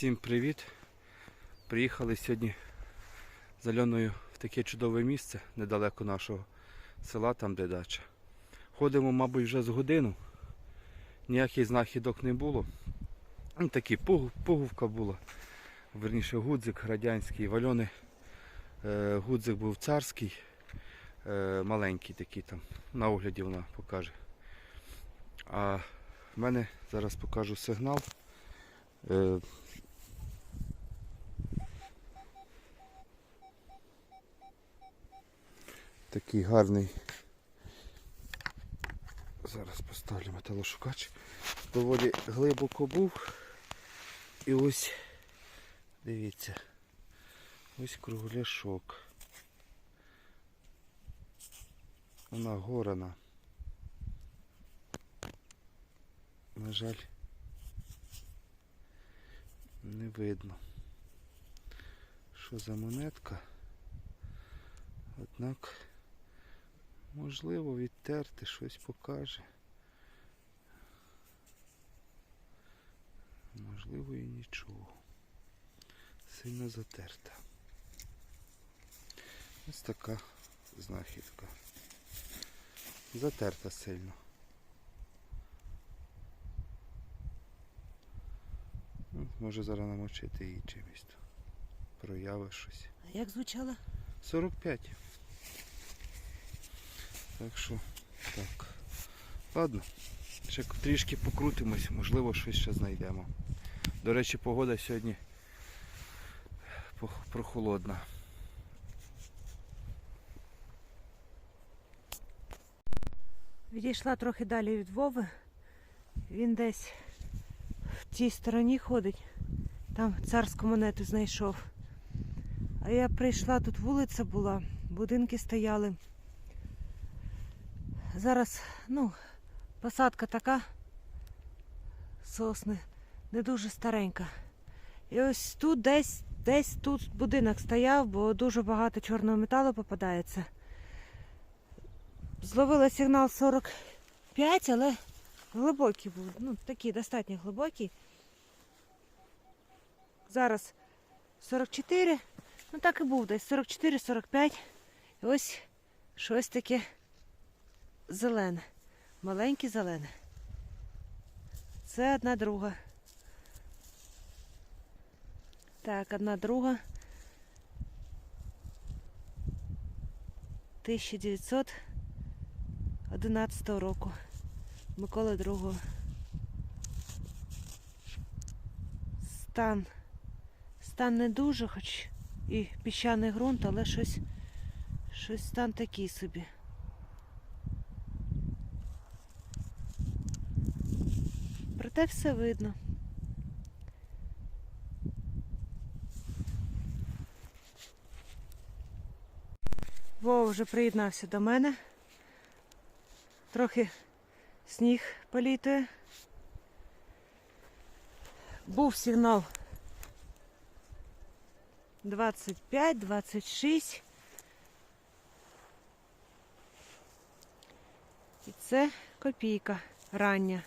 Всім привіт! Приїхали сьогодні з Альоною в таке чудове місце недалеко нашого села, там де дача. Ходимо, мабуть, вже з годину. Ніяких знахідок не було. Ну, такі пуговка була. Верніше гудзик радянський. В Альони е, гудзик був царський, е, маленький такий там. На огляді вона покаже. А в мене зараз покажу сигнал. Такий гарний. Зараз поставлю металошукач. Доволі глибоко був. І ось, дивіться, ось кругляшок. Вона горана. На жаль, не видно. Що за монетка? Однак, можливо, відтерти щось покаже. Можливо і нічого. Сильно затерта. Ось така знахідка. Затерта сильно. Ну, Може зараз намочити її чимось. Прояви щось. А як звучало? 45. Так що, так. Ладно. Ще трішки покрутимось, можливо, щось ще знайдемо. До речі, погода сьогодні прохолодна. Відійшла трохи далі від Вови. Він десь в тій стороні ходить. Там царську монету знайшов. А я прийшла, тут вулиця була, будинки стояли. Зараз, ну, посадка така, сосни, не дуже старенька. І ось тут десь, десь тут будинок стояв, бо дуже багато чорного металу попадається. Зловила сигнал 45, але глибокий був. Ну, такий достатньо глибокий. Зараз 44. Ну так і був десь 44-45. І ось щось таке зелене. Маленьке зелене. Це одна друга. Так, одна друга. 1900 11 року. Миколи II. Стан. Стан не дуже, хоч і піщаний ґрунт, але щось, щось стан такий собі. Проте все видно. Вова вже приєднався до мене. Трохи сніг політує. Був сигнал 25-26. І це копійка рання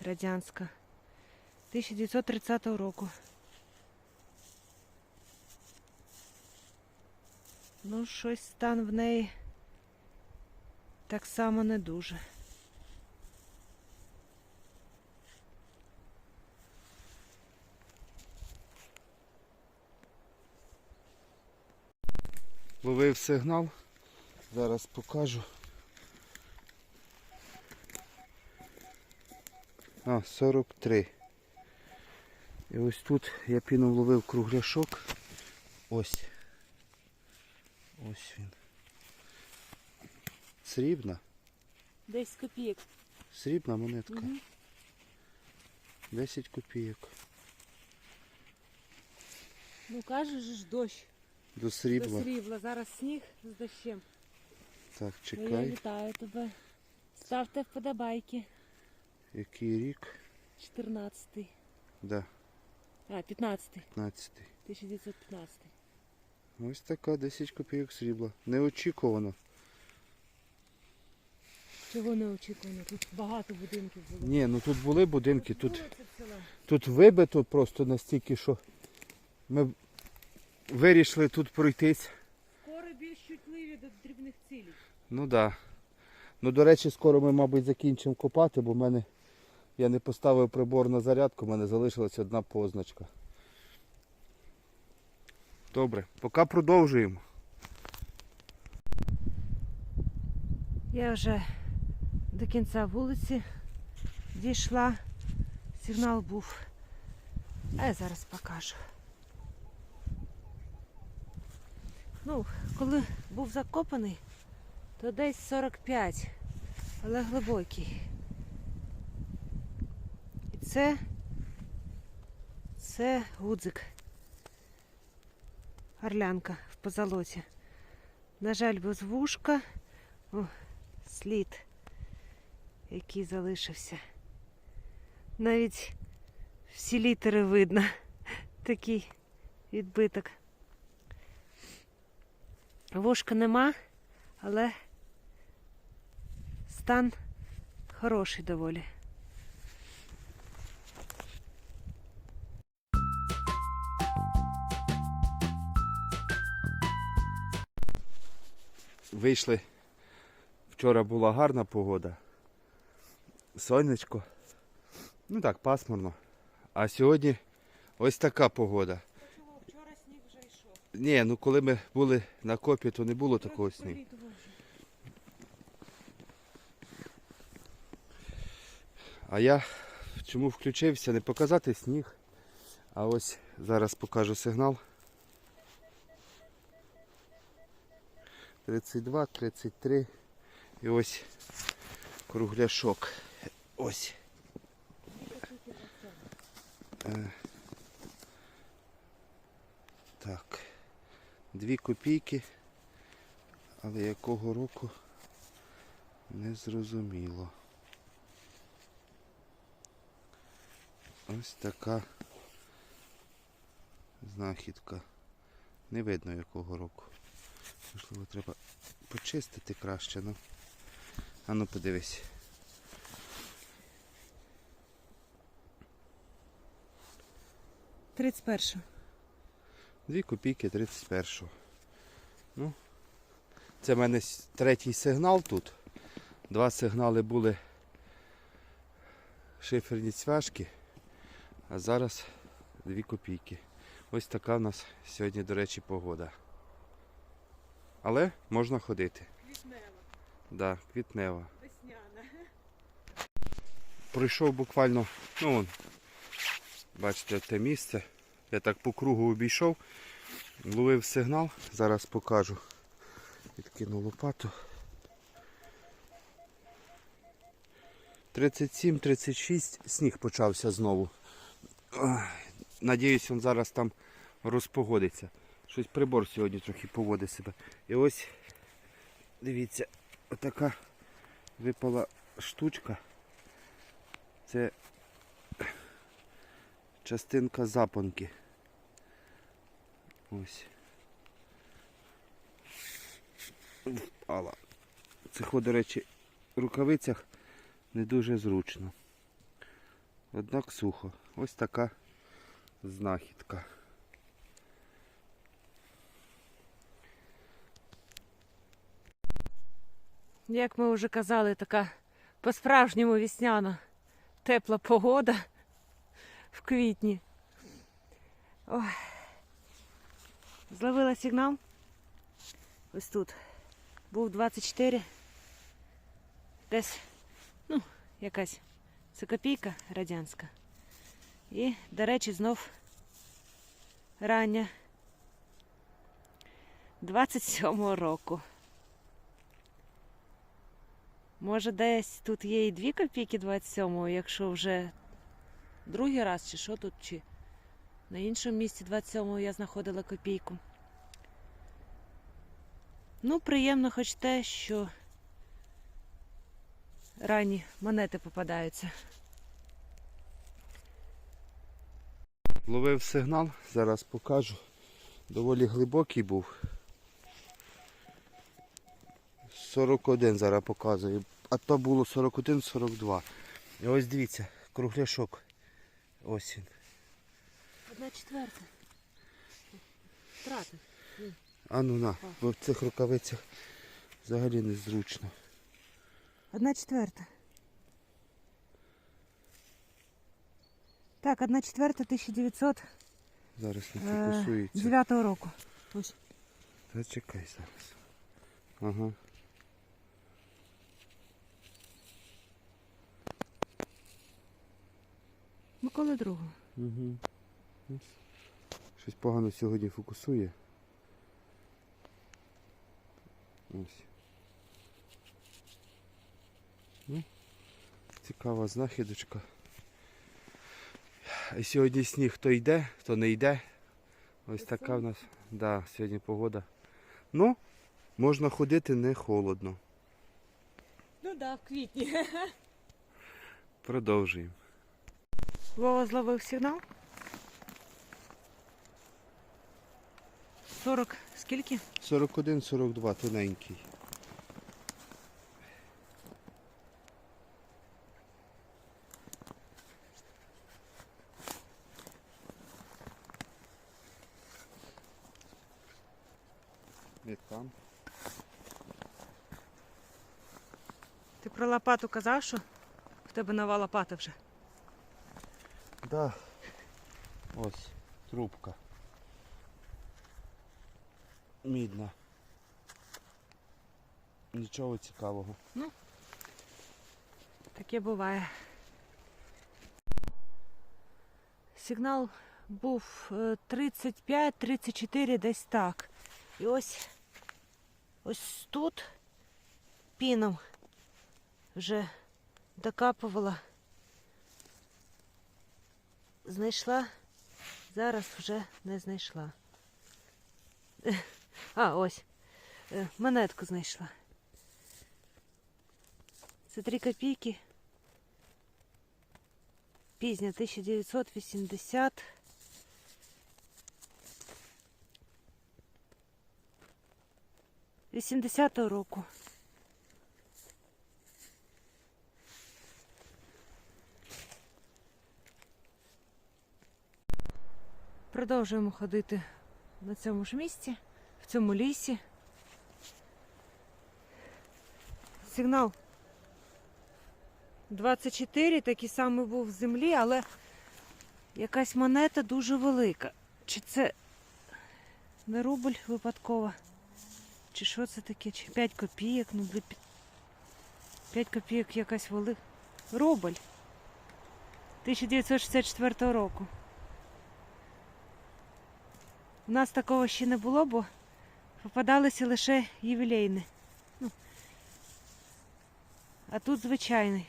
радянська 1930 року. Ну, щось стан в неї так само не дуже. Ловив сигнал. Зараз покажу. А, 43. І ось тут я піном ловив кругляшок. Ось. Ось він. Срібна. Десь копійок. Срібна монетка. Мгм. 10 копійок. Ну кажеш ж дощ. До срібла. До срібла. Зараз сніг з дощем. Так, Ну, Я чекай. вітаю тебе. Ставте вподобайки. Який рік? 14. Да, А, 15. 15. 1915. Ось така 10 копійок срібла. Неочікувано. Чого неочікувано? Тут багато будинків було. Ні, ну тут були будинки, тут, тут вибито просто настільки, що ми вирішили тут пройтись. Скоро більш чутливі до дрібних цілей. Ну так. Да. Ну, до речі, скоро ми, мабуть, закінчимо копати, бо в мене я не поставив прибор на зарядку, в мене залишилась одна позначка. Добре, поки продовжуємо. Я вже до кінця вулиці дійшла. Сигнал був. А я зараз покажу. Ну, коли був закопаний, то десь 45, але глибокий. Це, це гудзик. Орлянка в позолоті. На жаль, без вушка. О, слід, який залишився. Навіть всі літери видно. Такий відбиток. Вушка нема, але стан хороший доволі. Вийшли. Вчора була гарна погода. Сонечко. Ну так, пасмурно. А сьогодні ось така погода. Вчора сніг вже йшов. Ні, ну коли ми були на копі, то не було такого снігу. А я чому включився? Не показати сніг. А ось зараз покажу сигнал. 32, 33. І ось кругляшок. Ось. Е, Так. Дві копійки. Але якого року не зрозуміло. Ось така знахідка. Не видно якого року. Можливо, треба почистити краще, ну. А ну подивись. Тридцять перше. Дві копійки 31-го. Ну, це в мене третій сигнал тут. Два сигнали були шиферні цвяшки, а зараз дві копійки. Ось така в нас сьогодні, до речі, погода. Але можна ходити. Квітнева, Да, квітнева. весняна. Пройшов буквально, ну вон, бачите, те місце. Я так по кругу обійшов, ловив сигнал, зараз покажу. Відкину лопату. 37-36 сніг почався знову. Надіюсь, він зараз там розпогодиться. Щось прибор сьогодні трохи поводить себе. І ось, дивіться, отака випала штучка. Це частинка запонки. Ось. Впала. Цих, до речі, в рукавицях не дуже зручно. Однак сухо. Ось така знахідка. Як ми вже казали, така по-справжньому весняна тепла погода в квітні. Ой. Зловила сигнал. Ось тут. Був 24. Десь, ну, якась це копійка радянська. І, до речі, знов рання 27-го року. Може, десь тут є і 2 копійки 27-го, якщо вже другий раз, чи що тут, чи на іншому місці 27-го я знаходила копійку. Ну, приємно хоч те, що ранні монети попадаються. Ловив сигнал, зараз покажу. Доволі глибокий був. 41 зараз показую. а то було 41-42. І ось дивіться, кругляшок. Ось він. Одна четверта. Втратив. А ну на, бо в цих рукавицях взагалі незручно. Одна четверта. Так, одна четверта 1909 Зараз не фокусується. року. Ось. Та чекай зараз. Ага. Миколи другого. Угу. Щось погано сьогодні фокусує. Ось. Ну, цікава знахідочка. І сьогодні сніг то йде, то не йде. Ось така в нас. Да, сьогодні погода. Ну, можна ходити не холодно. Ну так, да, в квітні. Продовжуємо. Вова зловив сигнал. 40 скільки? 41-42 тоненький. Не там. Ти про лопату казав, що в тебе нова лопата вже. Да. Ось трубка. Мідна. Нічого цікавого. Ну, Таке буває. Сигнал був е, 35-34 десь так. І ось ось тут піном вже докапувала. Знайшла, зараз вже не знайшла. А, ось. Е, Монетку знайшла. Це 3 копійки. Пізня 1980. Вісімдесятого року. Продовжуємо ходити на цьому ж місці, в цьому лісі. Сигнал 24, такий самий був в землі, але якась монета дуже велика. Чи це не рубль випадково? Чи що це таке? Чи 5 копійок? Ну, блін, 5 копійок якась велика. Рубль. 1964 року. У нас такого ще не було, бо попадалися лише ювілейні. Ну, а тут звичайний.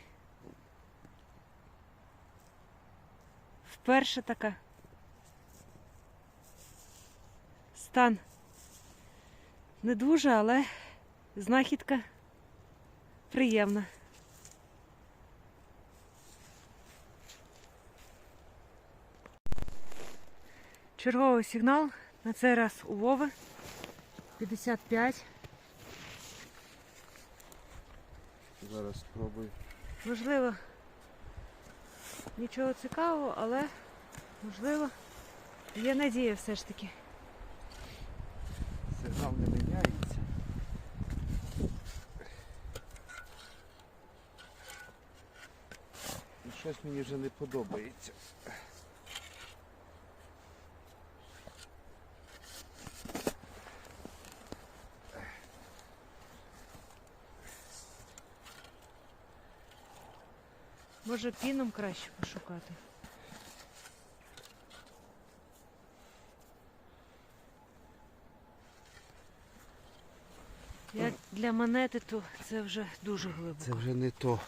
Вперше така. Стан не дуже, але знахідка приємна. Черговий сигнал. На цей раз у Вови. 55. Зараз спробую. Можливо, нічого цікавого, але можливо, є надія все ж таки. Сигнал не міняється. І щось мені вже не подобається. Може піном краще пошукати. Як для монети, то це вже дуже глибоко. Це вже не то.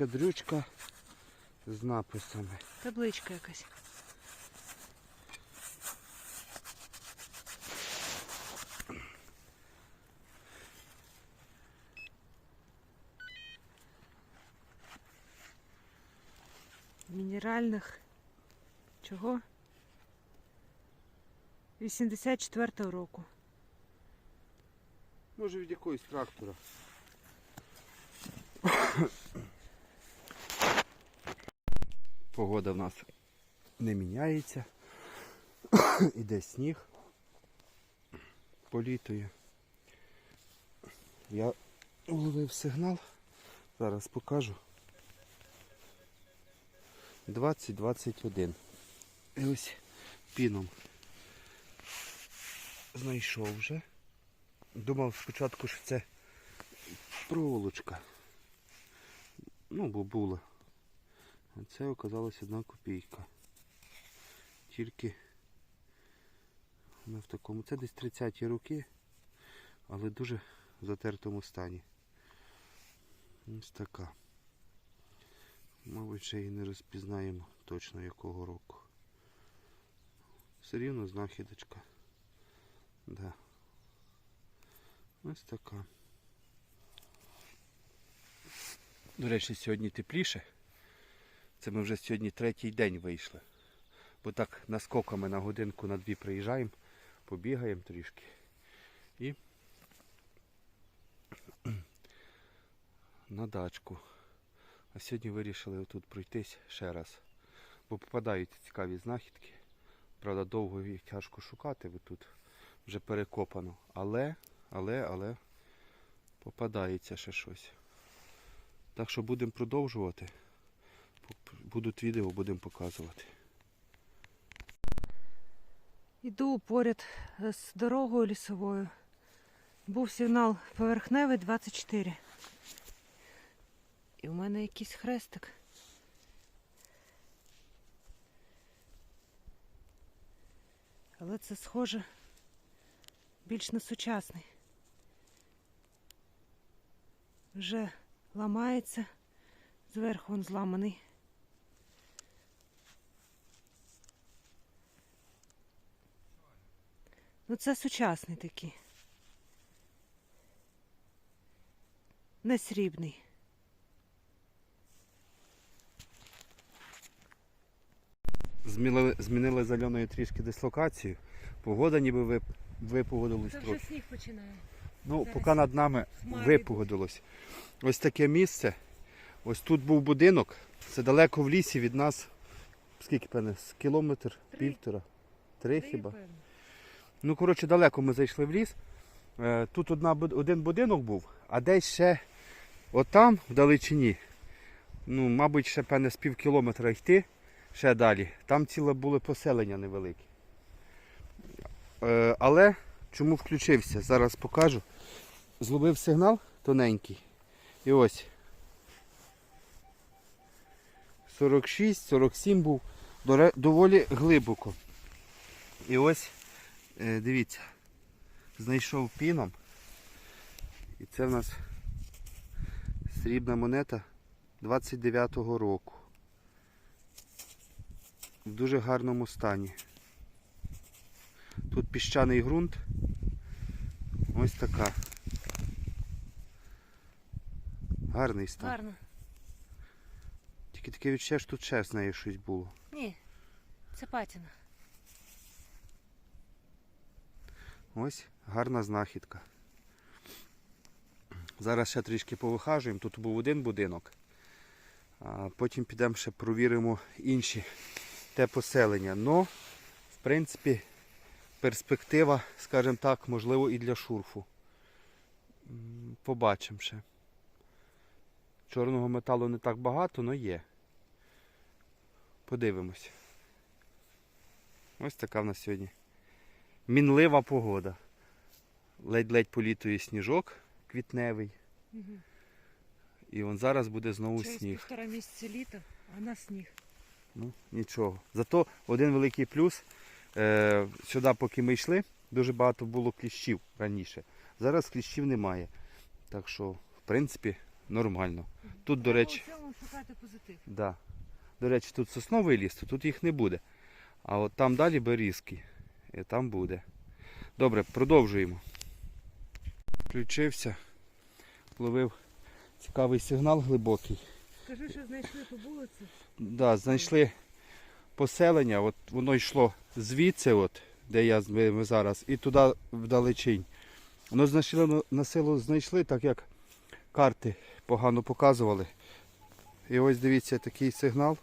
штучка, дрючка з написами. Табличка якась. Мінеральних чого? 84-го року. Може від якогось трактора. Погода в нас не міняється. Іде сніг. Політує. Я уловив сигнал. Зараз покажу. 20-21. І ось піном знайшов вже. Думав спочатку, що це проволочка. Ну, бо була. А це оказалась одна копійка. Тільки вона в такому. Це десь 30-ті роки, але дуже в затертому стані. Ось така. Мабуть, ще і не розпізнаємо точно якого року. Все рівно знахідочка. Да. Ось така. До речі, сьогодні тепліше. Це ми вже сьогодні третій день вийшли. Бо так наскоками на годинку на дві приїжджаємо, побігаємо трішки. І на дачку. А сьогодні вирішили отут пройтись ще раз. Бо попадають цікаві знахідки. Правда, довго їх тяжко шукати, бо тут вже перекопано. Але, але, але попадається ще щось. Так що будемо продовжувати. Будуть відео, будемо показувати. Іду поряд з дорогою лісовою. Був сигнал поверхневий 24. І в мене якийсь хрестик. Але це схоже більш на сучасний. Вже ламається, зверху він зламаний. Ну це сучасний такий. Не срібний. Змінили, змінили з Альоною трішки дислокацію. Погода ніби вип, випогодилась трохи. сніг починає. Ну, зараз поки над нами хмари випогодилось. Ось таке місце. Ось тут був будинок. Це далеко в лісі від нас. Скільки певне? З кілометр, півтора, три хіба. Ну, коротше, далеко ми зайшли в ліс. Е, Тут одна, один будинок був, а десь ще отам, в далечині, ну, мабуть, ще певне з пів кілометра йти, ще далі. Там ціле були поселення невеликі. Е, Але чому включився? Зараз покажу. Зловив сигнал тоненький. І ось. 46-47 був доволі глибоко. І ось дивіться, знайшов піном. І це в нас срібна монета 29-го року. В дуже гарному стані. Тут піщаний ґрунт. Ось така. Гарний стан. Гарно. Тільки таке відчуття, що тут ще з нею щось було. Ні, це патіна. Ось гарна знахідка. Зараз ще трішки повихажуємо. Тут був один будинок. Потім підемо ще провіримо інші те поселення. Но, в принципі, перспектива, скажімо так, можливо і для шурфу. Побачимо ще. Чорного металу не так багато, але є. Подивимось. Ось така в нас сьогодні мінлива погода. Ледь-ледь політує сніжок квітневий. Угу. І он зараз буде знову Через сніг. півтора місяця літа, а на сніг. Ну, нічого. Зато один великий плюс. Е, сюди, поки ми йшли, дуже багато було кліщів раніше. Зараз кліщів немає. Так що, в принципі, нормально. Тут, до речі, У цьому шукати позитив. да. до речі, тут сосновий ліс, то тут їх не буде. А от там далі берізки. І там буде. Добре, продовжуємо. Включився, ловив цікавий сигнал глибокий. Скажи, що знайшли ту вулицю. Да, знайшли поселення, от воно йшло звідси, от, де я ми, зараз, і туди вдалечінь. Воно знайшли на- на село знайшли, так як карти погано показували. І ось дивіться такий сигнал.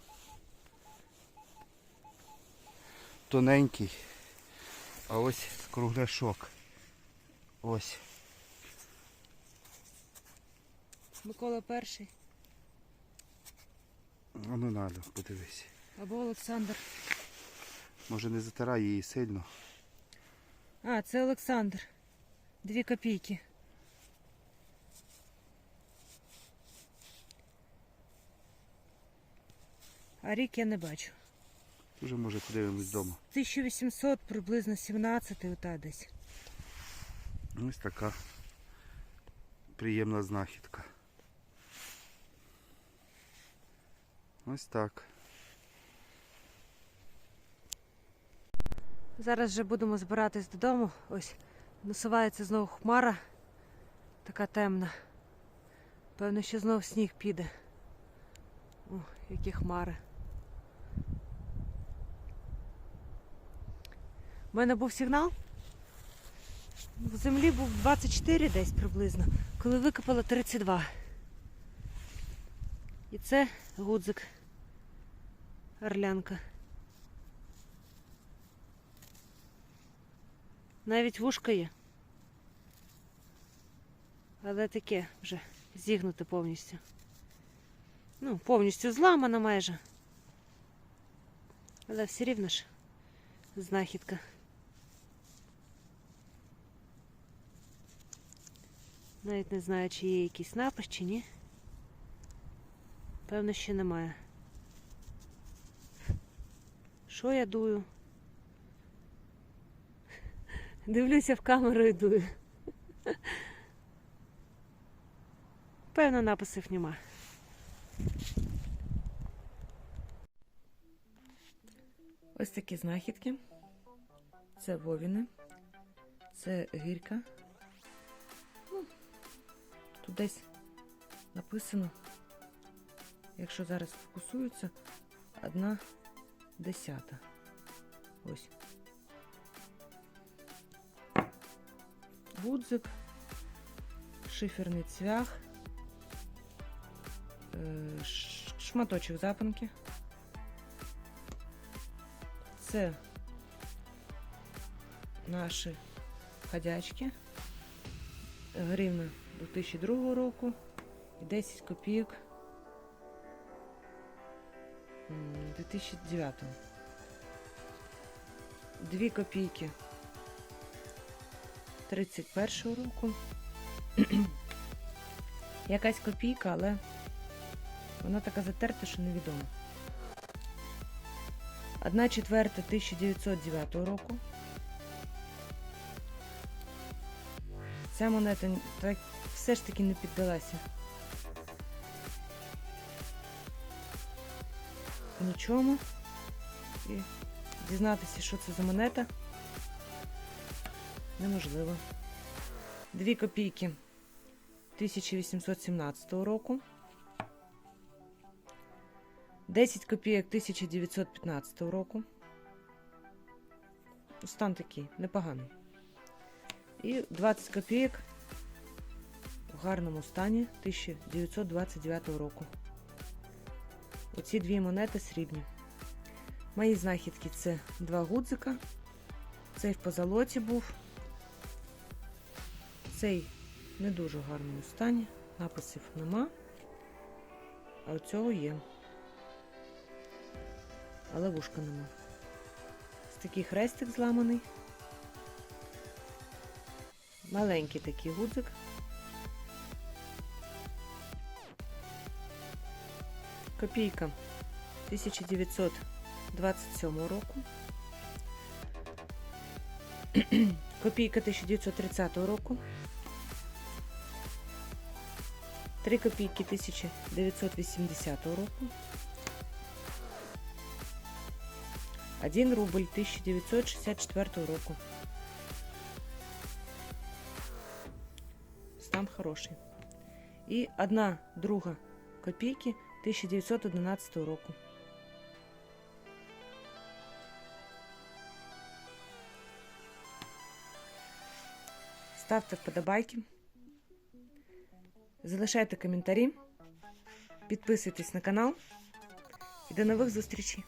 Тоненький. А ось кругляшок. Ось. Микола перший А ну надо, подивись. або Олександр. Може не затирай її сильно. А, це Олександр. Дві копійки. А рік я не бачу. Вже може подивимось вдома. 1800, приблизно 17 ота десь. Ось така приємна знахідка. Ось так. Зараз вже будемо збиратись додому. Ось насувається знову хмара. Така темна. Певно, що знов сніг піде. О, які хмари. У мене був сигнал. В землі був 24 десь приблизно, коли викопала 32. І це гудзик. Орлянка. Навіть вушка є. Але таке вже зігнуте повністю. Ну, повністю зламана майже. Але все рівно ж знахідка. Навіть не знаю, чи є якийсь напис, чи ні. Певно, ще немає. Що я дую? Дивлюся в камеру і дую. Певно, написів нема. Ось такі знахідки. Це вовіни. Це гірка. Тут десь написано, якщо зараз фокусується, одна десята. Ось. гудзик, шиферний цвях, е, шматочок запинки. Це наші ходячки. Гривна 2002 року і 10 копійок м, 2009. Дві копійки 31 року. Якась копійка, але вона така затерта, що невідомо. Одна четверта 1909 року. Ця монета так, все ж таки не піддалася. Нічому. І дізнатися, що це за монета, неможливо. Дві копійки 1817 року. 10 копійок 1915 року. Стан такий непоганий. І 20 копійок в гарному стані 1929 року. Оці дві монети срібні. Мої знахідки це два гудзика. Цей в позолоті був. Цей не дуже гарному стані. Написів нема. А у цього є. Але вушка нема. Ось такий хрестик зламаний. Маленький такий гудзик. Копійка 1927 року. Копійка 1930 року. 3 копійки 1980 року. 1 рубль 1964 року. Стан хороший. І одна друга копійки 1911 року. Ставте вподобайки, залишайте коментарі, підписуйтесь на канал і до нових зустрічей!